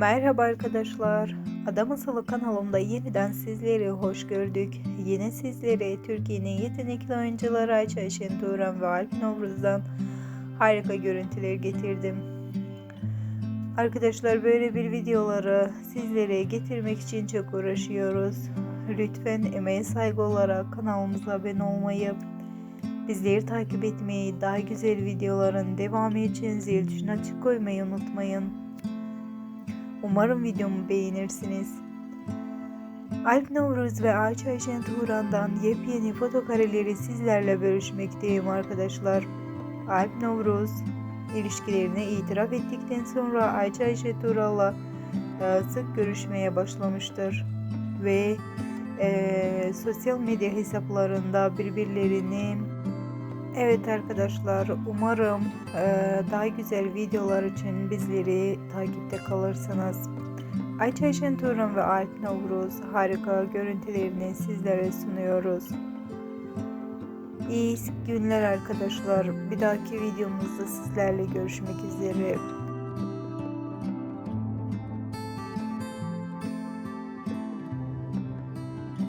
Merhaba arkadaşlar. Ada Masalı kanalımda yeniden sizleri hoş gördük. Yine sizlere Türkiye'nin yetenekli oyuncuları Ayça Şenturan ve Alp Novruz'dan harika görüntüler getirdim. Arkadaşlar böyle bir videoları sizlere getirmek için çok uğraşıyoruz. Lütfen emeğe saygı olarak kanalımıza abone olmayı, bizleri takip etmeyi, daha güzel videoların devamı için zil tuşuna açık koymayı unutmayın. Umarım videomu beğenirsiniz. Alp Novruz ve Ayça Ayşen Turan'dan yepyeni foto kareleri sizlerle bölüşmekteyim arkadaşlar. Alp Novruz ilişkilerini itiraf ettikten sonra Ayça Ayşe Turan'la e, sık görüşmeye başlamıştır. Ve e, sosyal medya hesaplarında birbirlerini Evet arkadaşlar umarım eee, daha güzel videolar için bizleri takipte kalırsınız. Ayça Şenturan ve Alp Novruz harika görüntülerini sizlere sunuyoruz. İyi günler arkadaşlar. Bir dahaki videomuzda sizlerle görüşmek üzere.